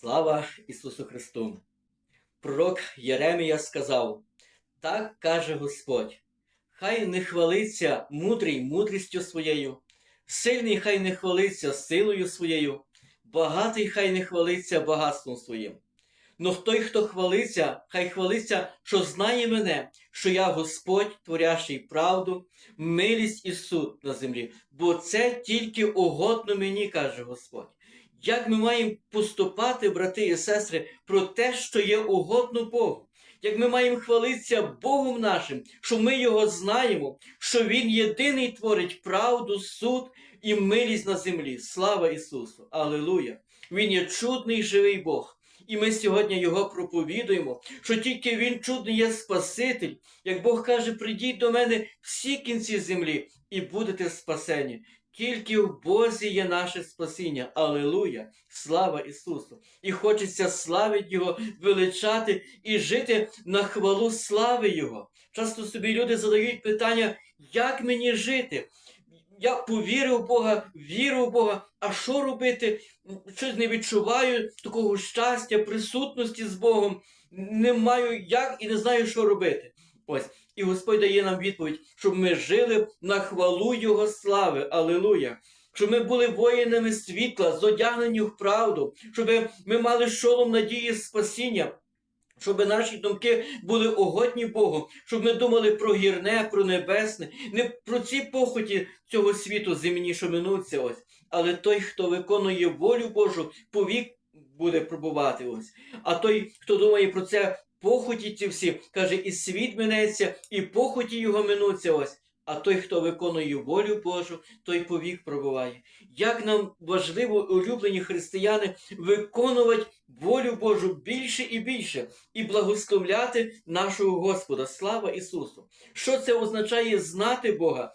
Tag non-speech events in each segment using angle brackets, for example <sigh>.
Слава Ісусу Христу! Пророк Єремія сказав: Так каже Господь, хай не хвалиться мудрий мудрістю своєю, сильний хай не хвалиться силою своєю, багатий хай не хвалиться багатством своїм. Но той, хто хвалиться, хай хвалиться, що знає мене, що я Господь, творящий правду, милість і суд на землі, бо це тільки угодно мені, каже Господь. Як ми маємо поступати, брати і сестри, про те, що є угодно Богу? Як ми маємо хвалитися Богом нашим, що ми Його знаємо, що Він єдиний творить правду, суд і милість на землі. Слава Ісусу! Алілуя! Він є чудний живий Бог. І ми сьогодні Його проповідуємо, що тільки Він чудний є Спаситель. Як Бог каже, прийдіть до мене всі кінці землі і будете спасені. Тільки в Бозі є наше спасіння. Алілуя! Слава Ісусу! І хочеться славити Його, величати і жити на хвалу слави Його. Часто собі люди задають питання, як мені жити? Я повірив в Бога, віру в Бога, а що робити? Щось не відчуваю такого щастя, присутності з Богом, не маю як і не знаю, що робити. Ось. І Господь дає нам відповідь, щоб ми жили на хвалу Його слави. Алілуя! Щоб ми були воїнами світла, зодягнені в правду, щоб ми мали шолом надії спасіння, щоб наші думки були угодні Богу, щоб ми думали про гірне, про небесне, не про ці похоті цього світу земні, що минуться ось. Але той, хто виконує волю Божу, повік буде пробувати ось. А той, хто думає про це похоті ці всі, каже, і світ минеться, і похоті його минуться ось. А той, хто виконує волю Божу, той повік пробуває. Як нам важливо, улюблені християни, виконувати волю Божу більше і більше, і благословляти нашого Господа. Слава Ісусу! Що це означає знати Бога?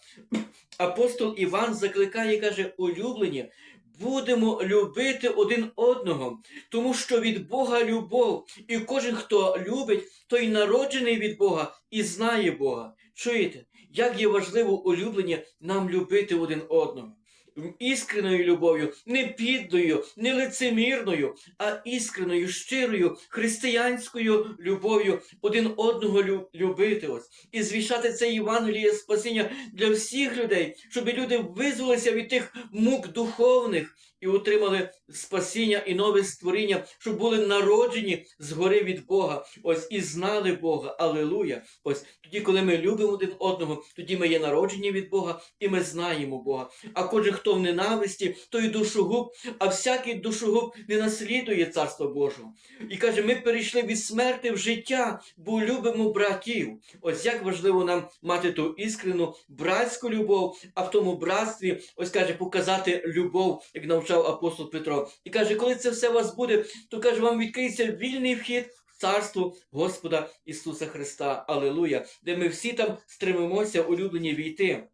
Апостол Іван закликає, каже, улюблені, будемо любити один одного, тому що від Бога любов, і кожен, хто любить, той народжений від Бога і знає Бога. Чуєте, як є важливо улюблення нам любити один одного? Іскренною любов'ю, не піддою, не лицемірною, а іскреною, щирою, християнською любов'ю один одного любити ось і звішати це Євангеліє спасіння для всіх людей, щоб люди визволилися від тих мук духовних і отримали спасіння і нове створіння, щоб були народжені згори від Бога, ось і знали Бога. Алілуя! Ось тоді, коли ми любимо один одного, тоді ми є народжені від Бога і ми знаємо Бога. А кожен, хто в ненависті, той душогуб, а всякий душогуб не наслідує Царство Божого. І каже, ми перейшли від смерти в життя, бо любимо братів. Ось як важливо нам мати ту іскрену братську любов, а в тому братстві, ось каже, показати любов, як навчав апостол Петро. І каже, коли це все у вас буде, то каже, вам відкриється вільний вхід. Царство Господа Ісуса Христа, Алілуя, де ми всі там стремимося улюблені війти.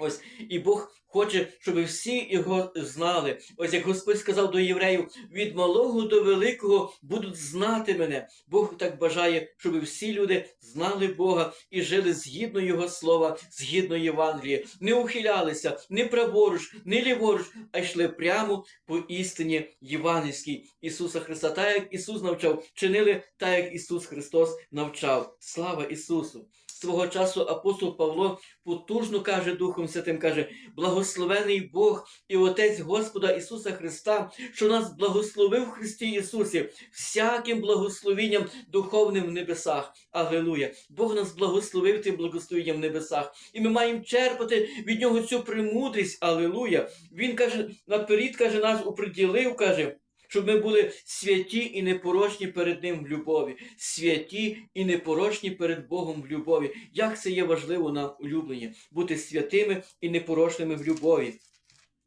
Ось і Бог хоче, щоб всі його знали. Ось як Господь сказав до євреїв: від малого до великого будуть знати мене. Бог так бажає, щоб всі люди знали Бога і жили згідно Його слова, згідно Євангелія, не ухилялися не праворуч, не ліворуч, а йшли прямо по істині євангельській Ісуса Христа. Так як Ісус навчав, чинили так, як Ісус Христос навчав. Слава Ісусу! Свого часу апостол Павло потужно каже Духом Святим, каже, благословений Бог і Отець Господа Ісуса Христа, що нас благословив в Христі Ісусі всяким благословінням духовним в небесах. Алілуя! Бог нас благословив тим благословенням в небесах. І ми маємо черпати від нього цю премудрість. Алілуя! Він каже, наперед каже, нас уприділив, каже щоб ми були святі і непорочні перед Ним в любові, святі і непорочні перед Богом в любові. Як це є важливо нам улюблені, бути святими і непорочними в любові.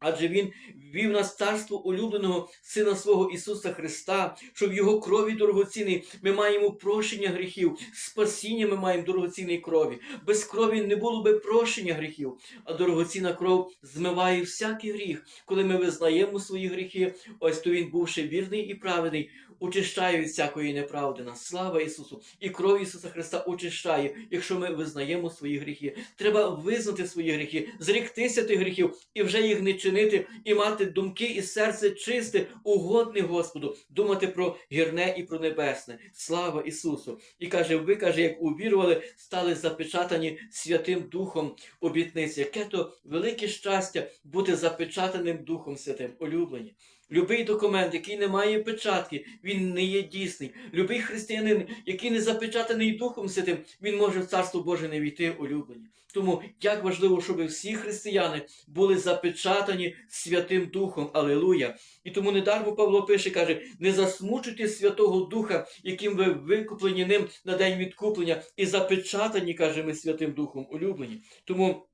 Адже Він ввів нас царство улюбленого Сина свого Ісуса Христа, що в Його крові дорогоцінний ми маємо прощення гріхів, спасіння ми маємо дорогоцінної крові. Без крові не було би прощення гріхів, а дорогоцінна кров змиває всякий гріх. Коли ми визнаємо свої гріхи, ось то Він, бувши вірний і праведний, очищає від всякої неправди нас. Слава Ісусу! І кров Ісуса Христа очищає, якщо ми визнаємо свої гріхи. Треба визнати свої гріхи, зріктися тих гріхів і вже їх не чинити і мати думки і серце чисте, угодне Господу, думати про гірне і про небесне. Слава Ісусу! І каже, ви каже, як увірували, стали запечатані Святим Духом обітниці. Яке то велике щастя бути запечатаним Духом Святим, улюблені. Любий документ, який не має печатки, він не є дійсний. Любий християнин, який не запечатаний Духом Святим, він може в Царство Боже не війти улюблені. Тому як важливо, щоб всі християни були запечатані Святим Духом. Алілуя! І тому недармо Павло пише, каже: не засмучуйте Святого Духа, яким ви викуплені ним на день відкуплення, і запечатані, каже ми Святим Духом, улюблені. Тому.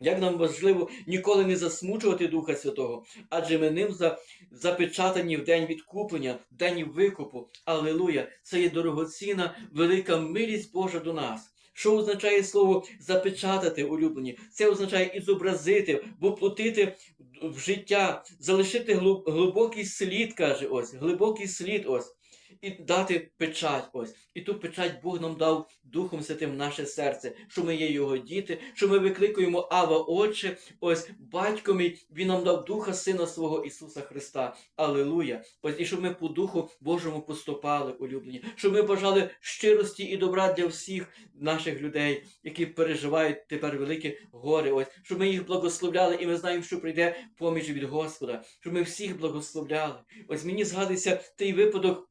Як нам важливо ніколи не засмучувати Духа Святого, адже ми ним за, запечатані в день відкуплення, в день викупу. Алілуя! Це є дорогоцінна, велика милість Божа до нас. Що означає слово запечатати улюблені? Це означає і зобразити, воплотити в життя, залишити глибокий слід, каже ось, глибокий слід ось. І дати печать ось. І ту печать Бог нам дав Духом Святим в наше серце, що ми є Його діти, що ми викликуємо Ава Отче, ось батько мій, Він нам дав Духа Сина свого Ісуса Христа. Алілуя! Ось і щоб ми по Духу Божому поступали, улюблені, щоб ми бажали щирості і добра для всіх наших людей, які переживають тепер велике горе. Ось, щоб ми їх благословляли, і ми знаємо, що прийде поміч від Господа, щоб ми всіх благословляли. Ось мені згадується той випадок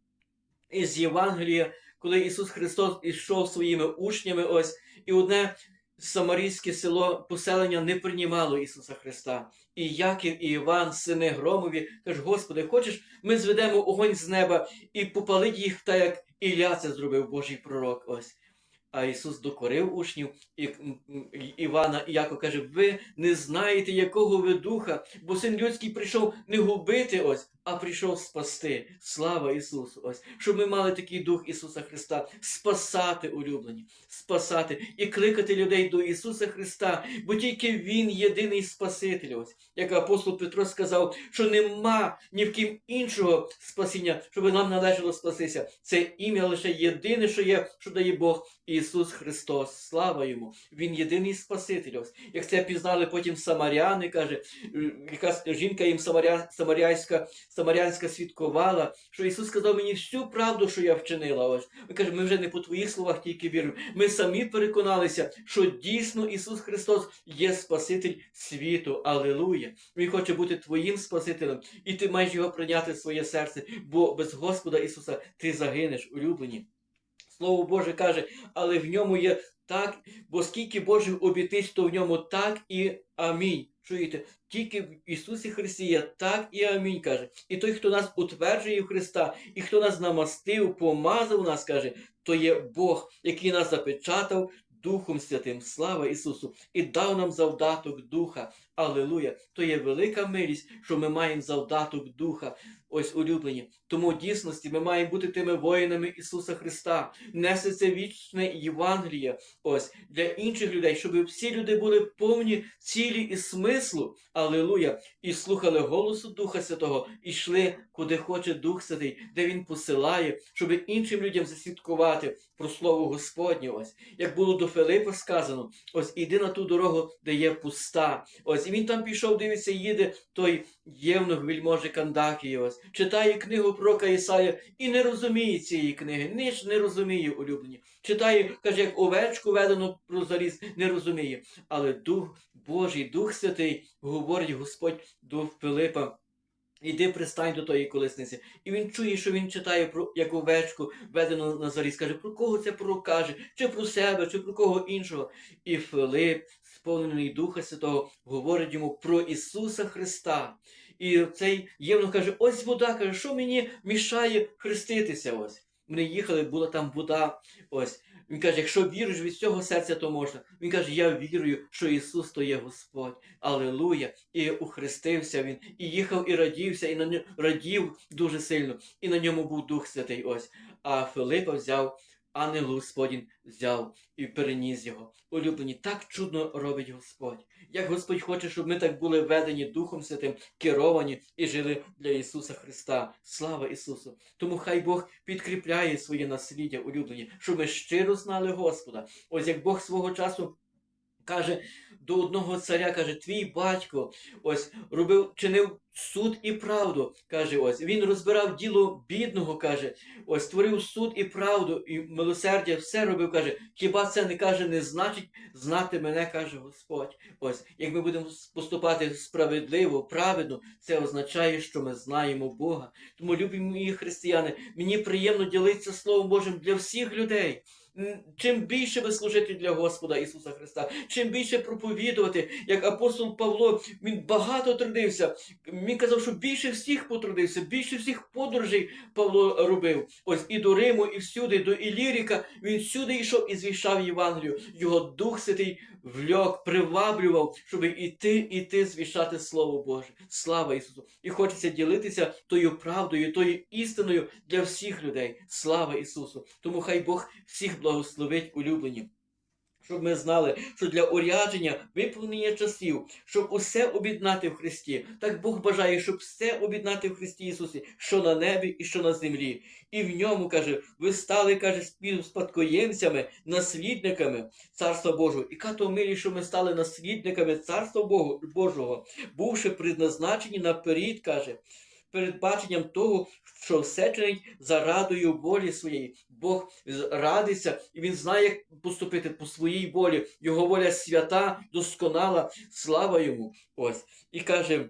із Євангелія, коли Ісус Христос ішов своїми учнями, ось, і одне самарійське село поселення не приймало Ісуса Христа. І Яків, і Іван, сини Громові, каже, Господи, хочеш, ми зведемо огонь з неба і попалить їх, так як Ілля це зробив Божий пророк. Ось. А Ісус докорив учнів і Івана і Якова каже: ви не знаєте, якого ви духа, бо син людський прийшов не губити ось, а прийшов спасти. Слава Ісусу! Ось, щоб ми мали такий дух Ісуса Христа, спасати улюблені, спасати і кликати людей до Ісуса Христа, бо тільки Він єдиний Спаситель. Ось, як апостол Петро сказав, що нема ні в ким іншого спасіння, щоб нам належало спастися. Це ім'я лише єдине, що є, що дає Бог Ісус Христос. Слава йому! Він єдиний Спаситель. Ось, як це пізнали потім самаряни, каже, е, якась жінка їм самаря, самарянська, самарянська свідкувала, що Ісус сказав мені всю правду, що я вчинила. Ось. Він каже, ми вже не по твоїх словах тільки віримо. Ми самі переконалися, що дійсно Ісус Христос є Спаситель світу. Алілуя! Він хоче бути твоїм Спасителем, і ти маєш його прийняти в своє серце, бо без Господа Ісуса ти загинеш, улюблені. Слово Боже каже, але в ньому є так, бо скільки Божих обітниць, то в ньому так і амінь. Чуєте? Тільки в Ісусі Христі є так і амінь каже. І той, хто нас утверджує в Христа, і хто нас намастив, помазав нас, каже, то є Бог, який нас запечатав Духом Святим. Слава Ісусу! І дав нам завдаток Духа. Алілуя! То є велика милість, що ми маємо завдаток Духа. Ось улюблені. Тому в дійсності ми маємо бути тими воїнами Ісуса Христа, нести це вічне Євангеліє ось для інших людей, щоб всі люди були повні цілі і смислу. Алілуя! І слухали голосу Духа Святого, і йшли, куди хоче Дух Святий, де Він посилає, щоб іншим людям засвідкувати про Слово Господнє. Ось як було до Филипа сказано, ось іди на ту дорогу, де є пуста. Ось і він там пішов, дивиться, їде той євнух вельможі Кандакії, ось читає книгу пророка Ісая і не розуміє цієї книги, ніж не розуміє улюблені. Читає, каже, як овечку ведено про заріз, не розуміє. Але Дух Божий, Дух Святий, говорить Господь до Филипа. Іди пристань до тої колесниці. І він чує, що він читає про як овечку, ведену на заріз. Каже, про кого це пророк каже, чи про себе, чи про кого іншого. І Филип, сповнений Духа Святого, говорить йому про Ісуса Христа. І цей євнух каже: ось вода, каже, що мені мішає хреститися? Ось. Вони їхали, була там вода. Ось. Він каже, якщо віруєш від цього серця, то можна. Він каже, я вірую, що Ісус то є Господь. Алілуя! І ухрестився він, і їхав, і радівся, і на ньому радів дуже сильно, і на ньому був Дух Святий. Ось. А Филипа взяв, ангел Господень взяв і переніс його. Улюблені, так чудно робить Господь. Як Господь хоче, щоб ми так були ведені Духом Святим, керовані і жили для Ісуса Христа. Слава Ісусу! Тому хай Бог підкріпляє своє насліддя улюблені, щоб ми щиро знали Господа. Ось як Бог свого часу каже до одного царя, каже, твій батько ось робив, чинив суд і правду. каже, ось він розбирав діло бідного, каже, ось створив суд і правду, і милосердя, все робив, каже. Хіба це не каже, не значить знати мене, каже Господь. Ось, як ми будемо поступати справедливо, праведно, це означає, що ми знаємо Бога. Тому, любі мої християни, мені приємно ділитися Словом Божим для всіх людей. Чим більше ви служити для Господа Ісуса Христа, чим більше проповідувати, як апостол Павло, він багато трудився. Він казав, що більше всіх потрудився, більше всіх подорожей Павло робив. Ось і до Риму, і всюди, до Іліріка. Він всюди йшов і звіщав Євангелію. Його Дух Святий вльок, приваблював, щоб іти, іти звіщати Слово Боже. Слава Ісусу! І хочеться ділитися тою правдою, тою істиною для всіх людей. Слава Ісусу! Тому хай Бог всіх благословить улюблені. Щоб ми знали, що для урядження виповнення часів, щоб усе об'єднати в Христі. Так Бог бажає, щоб все об'єднати в Христі Ісусі, що на небі і що на землі. І в ньому, каже, ви стали, каже, спадкоємцями, наслідниками Царства Божого. І като милі, що ми стали наслідниками Царства Божого, бувши предназначені наперед, каже, перед баченням того, що все чинить за радою волі своєї. Бог радиться, і він знає, як поступити по своїй волі. Його воля свята, досконала, слава йому. Ось. І каже,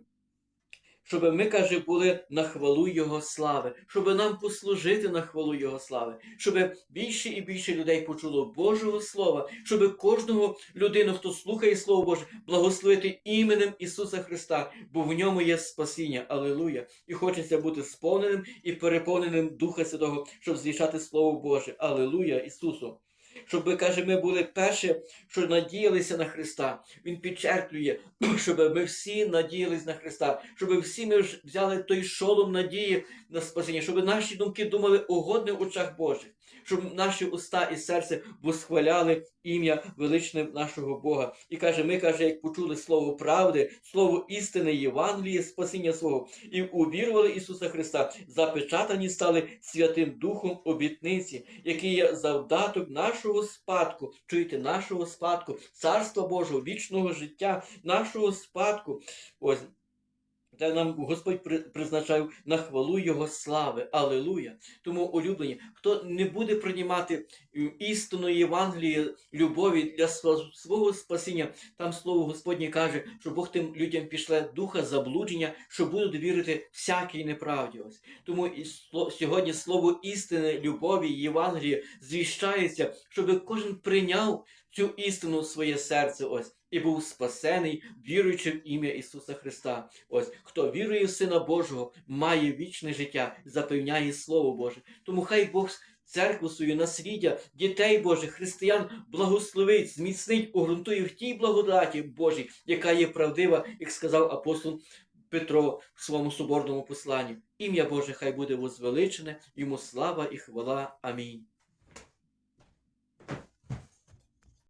щоб ми, каже, були на хвалу Його слави, щоб нам послужити на хвалу Його слави, щоб більше і більше людей почуло Божого Слова, щоб кожного людину, хто слухає Слово Боже, благословити іменем Ісуса Христа, бо в ньому є спасіння. Алілуя! І хочеться бути сповненим і переповненим Духа Святого, щоб звішати Слово Боже. Алілуя Ісусу! Щоб, каже, ми були перші, що надіялися на Христа. Він підчерплює, <clears throat> щоб ми всі надіялись на Христа, щоб всі ми взяли той шолом надії на спасіння, щоб наші думки думали угодне в очах Божих, щоб наші уста і серце восхваляли ім'я величне нашого Бога. І каже, ми каже, як почули слово правди, слово істини, Євангелії, спасіння свого, і увірували Ісуса Христа, запечатані стали Святим Духом обітниці, який є завдаток нашого спадку. Чуєте, нашого спадку, царства Божого, вічного життя, нашого спадку. Ось. Де нам Господь при- призначав на хвалу Його слави. Алілуя! Тому, улюблені, хто не буде приймати істину Євангелії, любові для свого спасіння, там слово Господнє каже, що Бог тим людям пішле духа заблудження, що будуть вірити всякій неправді. Ось. Тому і сьогодні слово істини, любові, Євангелії звіщається, щоб кожен прийняв цю істину в своє серце. Ось. І був спасений, віруючи в ім'я Ісуса Христа. Ось хто вірує в Сина Божого, має вічне життя, запевняє Слово Боже. Тому хай Бог церкву свою, насліддя, дітей Божих, християн благословить, зміцнить, угрунтує в тій благодаті Божій, яка є правдива, як сказав апостол Петро в своєму соборному посланні. Ім'я Боже хай буде возвеличене, йому слава і хвала. Амінь.